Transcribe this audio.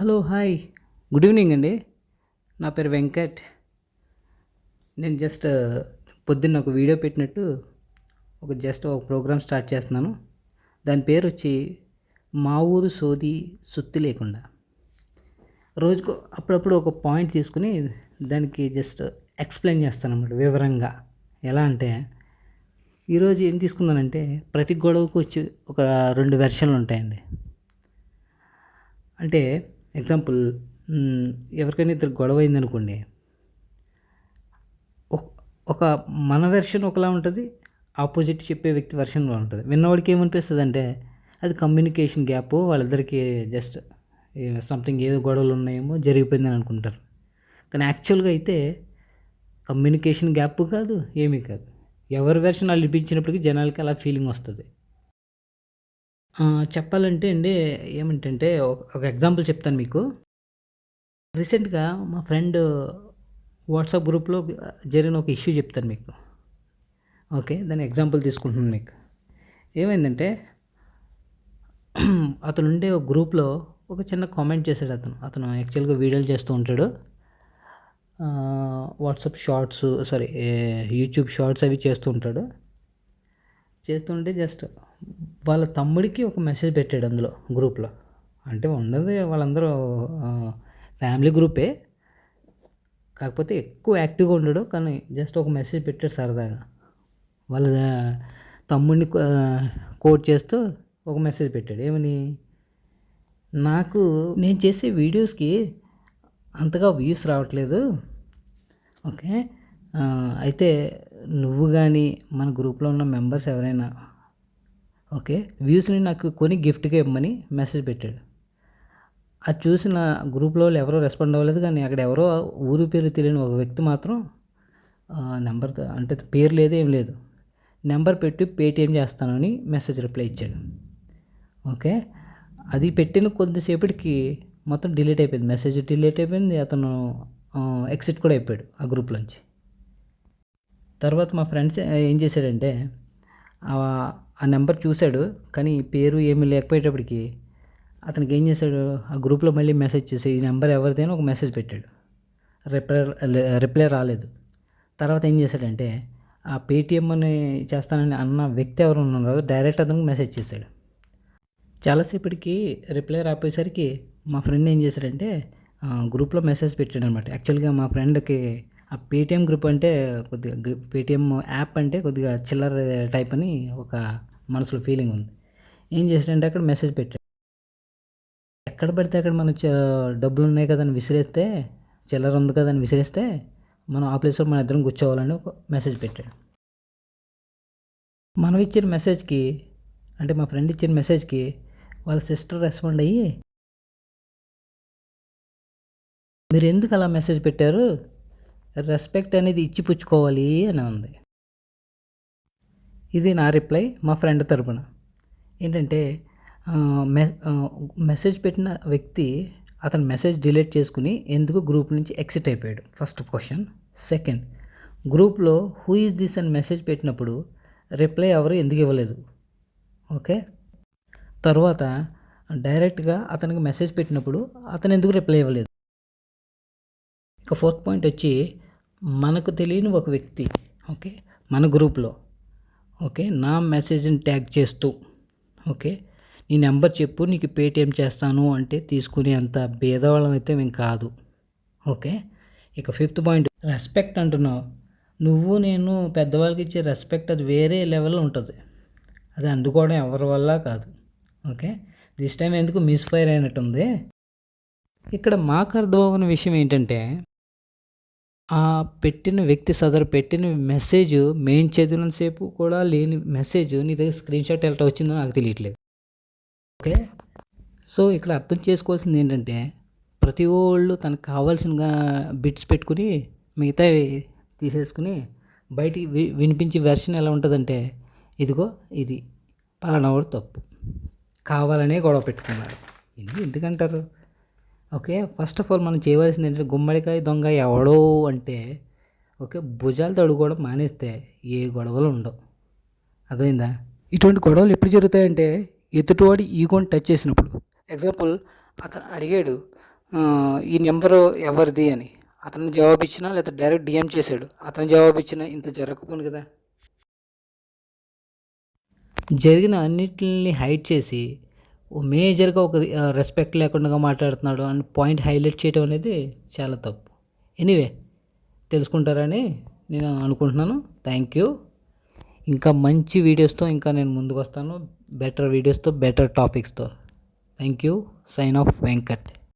Hello hi. Good evening అండి. నా పేరు వెంకట్. నేను జస్ట్ పొద్దున్న ఒక వీడియో పెట్టినట్టు ఒక జస్ట్ ఒక ప్రోగ్రామ్ స్టార్ట్ చేస్తున్నాను. దాని పేరు వచ్చి మా ఊరు సోది సుత్తి లేకుండా. రోజుకు అప్పుడప్పుడు ఒక పాయింట్ తీసుకుని దానికి జస్ట్ ఎక్స్ప్లెయిన్ చేస్తాను అన్నమాట వివరంగా. ఎలా అంటే ఈరోజు ఏం తీసుకున్నానంటే ప్రతి గొడవకు వచ్చి ఒక రెండు వెర్షన్లు ఉంటాయండి. అంటే ఎగ్జాంపుల్ ఎవరికైనా ఇద్దరు గొడవ అయిందనుకోండి ఒక- ఒక మన వెర్షన్ ఒకలా ఉంటుంది ఆపోజిట్ చెప్పే వ్యక్తి వెర్షన్ ఉంటుంది. విన్నవాడికి ఏమనిపిస్తుంది అంటే అది కమ్యూనికేషన్ గ్యాప్ వాళ్ళిద్దరికి జస్ట్ సంథింగ్ ఏదో గొడవలు ఉన్నాయేమో జరిగిపోయిందని అనుకుంటారు. కానీ యాక్చువల్గా అయితే కమ్యూనికేషన్ గ్యాప్ కాదు ఏమీ కాదు. ఎవరి వెర్షన్ వాళ్ళు ఇప్పించినప్పటికీ జనాలకి అలా ఫీలింగ్ వస్తుంది. చెప్పాలంటే అండి ఏమిటంటే ఒక ఎగ్జాంపుల్ చెప్తాను మీకు. రీసెంట్గా మా ఫ్రెండ్ వాట్సాప్ గ్రూప్లో జరిగిన ఒక ఇష్యూ చెప్తాను మీకు. ఓకే దాని ఎగ్జాంపుల్ తీసుకుంటున్నాను మీకు. ఏమైందంటే అతను ఉండే ఒక గ్రూప్లో ఒక చిన్న కామెంట్ చేశాడు అతను. అతను యాక్చువల్గా వీడియోలు చేస్తూ ఉంటాడు. WhatsApp shorts sorry YouTube shorts అవి చేస్తూ ఉంటాడు. చేస్తుంటే జస్ట్ వాళ్ళ తమ్ముడికి ఒక మెసేజ్ పెట్టాడు అందులో గ్రూప్లో అంటే ఉన్నది వాళ్ళందరూ ఫ్యామిలీ గ్రూపే కాకపోతే ఎక్కువ యాక్టివ్గా ఉండడు కానీ జస్ట్ ఒక మెసేజ్ పెట్టాడు సరదాగా. వాళ్ళ తమ్ముడిని కోట్ చేస్తూ ఒక మెసేజ్ పెట్టాడు. ఏమని? నాకు నేను చేసే వీడియోస్కి అంతగా వ్యూస్ రావట్లేదు. ఓకే? అయితే నువ్వు కానీ మన గ్రూప్లో ఉన్న మెంబర్స్ ఎవరైనా ఓకే వ్యూస్ని నాకు కొని గిఫ్ట్గా ఇవ్వమని మెసేజ్ పెట్టాడు. అది చూసిన గ్రూప్లో వాళ్ళు ఎవరో రెస్పాండ్ అవ్వలేదు కానీ అక్కడ ఎవరో ఊరు పేరు తెలియని ఒక వ్యక్తి మాత్రం నెంబర్ అంటే పేరు లేదు ఏం లేదు. నెంబర్ పెట్టి పేటిఎం చేస్తానని మెసేజ్ రిప్లై ఇచ్చాడు. ఓకే అది పెట్టిన కొద్దిసేపటికి మొత్తం డిలీట్ అయిపోయింది. మెసేజ్ డిలీట్ అయిపోయింది అతను ఎక్సిట్ కూడా అయిపోయాడు ఆ గ్రూప్లోంచి. తర్వాత మా ఫ్రెండ్స్ ఏం చేశాడంటే ఆ- నెంబర్ చూశాడు కానీ పేరు ఏమీ లేకపోయేటప్పటికి అతనికి ఏం చేశాడు ఆ గ్రూప్లో మళ్ళీ మెసేజ్ చేసి ఈ నెంబర్ ఎవరిది? అని ఒక మెసేజ్ పెట్టాడు. రిప్లై రిప్లై రాలేదు. తర్వాత ఏం చేశాడంటే ఆ పేటిఎం అని చేస్తానని అన్న వ్యక్తి ఎవరు ఉన్నారో డైరెక్ట్ అతనికి మెసేజ్ చేశాడు. చాలాసేపటికి రిప్లై రాపోయేసరికి మా ఫ్రెండ్ ఏం చేశాడంటే గ్రూప్లో మెసేజ్ పెట్టాడు అనమాట యాక్చువల్గా మా ఫ్రెండ్కి ఆ పేటిఎం గ్రూప్ అంటే కొద్దిగా గ్రూప్ పేటిఎం యాప్ అంటే కొద్దిగా చిల్లర టైప్ అని ఒక మనసులో ఫీలింగ్ ఉంది. ఏం చేశాడంటే అక్కడ మెసేజ్ పెట్టాడు. ఎక్కడ పడితే అక్కడ మన డబ్బులు ఉన్నాయి కదని విసిరేస్తే చిల్లర ఉంది కదని విసిరేస్తే మనం ఆ ప్లేస్లో మన ఇద్దరం కూర్చోవాలని ఒక మెసేజ్ పెట్టాడు. మనం ఇచ్చిన మెసేజ్కి అంటే మా ఫ్రెండ్ ఇచ్చిన మెసేజ్కి వాళ్ళ సిస్టర్ రెస్పాండ్ అయ్యి మీరు ఎందుకు అలా మెసేజ్ పెట్టారు? రెస్పెక్ట్ అనేది ఇచ్చి పుచ్చుకోవాలి అని ఉంది. ఇది నా రిప్లై మా ఫ్రెండ్ తరపున. ఏంటంటే మె మెసేజ్ పెట్టిన వ్యక్తి అతను మెసేజ్ డిలీట్ చేసుకుని ఎందుకు గ్రూప్ నుంచి ఎక్సిట్ అయిపోయాడు? First question. సెకండ్ గ్రూప్లో హూ ఈజ్ దిస్ అని మెసేజ్ పెట్టినప్పుడు రిప్లై ఎవరు ఎందుకు ఇవ్వలేదు? ఓకే. తర్వాత డైరెక్ట్గా అతనికి మెసేజ్ పెట్టినప్పుడు అతను ఎందుకు రిప్లై ఇవ్వలేదు? ఇక ఫోర్త్ పాయింట్ వచ్చి మనకు తెలియని ఒక వ్యక్తి ఓకే మన గ్రూప్లో ఓకే నా మెసేజ్ని ట్యాగ్ చేస్తూ ఓకే నీ నెంబర్ చెప్పు నీకు పేటిఎం చేస్తాను అంటే తీసుకునే అంత భేదవాళ్ళం అయితే మేము కాదు ఓకే. ఇక ఫిఫ్త్ పాయింట్ రెస్పెక్ట్ అంటున్నావు. నువ్వు నేను పెద్దవాళ్ళకి ఇచ్చే రెస్పెక్ట్ అది వేరే లెవెల్లో ఉంటుంది. అది అందుకోవడం ఎవరి వల్ల కాదు ఓకే. దిస్ టైం ఎందుకు మిస్ఫైర్ అయినట్టుంది? ఇక్కడ మాకు అర్థం విషయం ఏంటంటే ఆ పెట్టిన వ్యక్తి సదరు పెట్టిన మెసేజ్ మేము చదివినంతసేపు కూడా లేని మెసేజ్ నీ దగ్గర స్క్రీన్ షాట్ ఎలా వచ్చిందో నాకు తెలియట్లేదు. ఓకే? సో ఇక్కడ అర్థం చేసుకోవాల్సింది ఏంటంటే ప్రతి వాళ్ళు తనకు కావాల్సిన బిట్స్ పెట్టుకుని మిగతావి తీసేసుకుని బయటికి వి వినిపించే వెర్షన్ ఎలా ఉంటుందంటే ఇదిగో ఇది పలానా వాడు తప్పు. కావాలనే గొడవ పెట్టుకున్నాడు. ఎందుకంటారు? ఓకే ఫస్ట్ ఆఫ్ ఆల్ మనం చేయవలసింది ఏంటంటే గుమ్మడికాయ దొంగ ఎవడో అంటే ఓకే భుజాలు తడుకోవడం మానేస్తే ఏ గొడవలు ఉండవు. అర్థమైందా? ఇటువంటి గొడవలు ఎప్పుడు జరుగుతాయంటే ఎదుటివాడి ఈగోని టచ్ చేసినప్పుడు. ఎగ్జాంపుల్ అతను అడిగాడు ఈ నెంబరు ఎవరిది? అని. అతను జవాబు ఇచ్చినా లేదా డైరెక్ట్ డిఎం చేశాడు అతను జవాబు ఇచ్చినా ఇంత జరగకపోను కదా. జరిగిన అన్నిటిని హైడ్ చేసి మేజర్గా ఒక రెస్పెక్ట్ లేకుండా మాట్లాడుతున్నాడు అని పాయింట్ హైలైట్ చేయడం అనేది చాలా తప్పు. ఎనీవే తెలుసుకుంటారని నేను అనుకుంటున్నాను. థ్యాంక్ యూ ఇంకా మంచి వీడియోస్తో ఇంకా నేను ముందుకు వస్తాను బెటర్ వీడియోస్తో better టాపిక్స్తో thank you sign off Venkat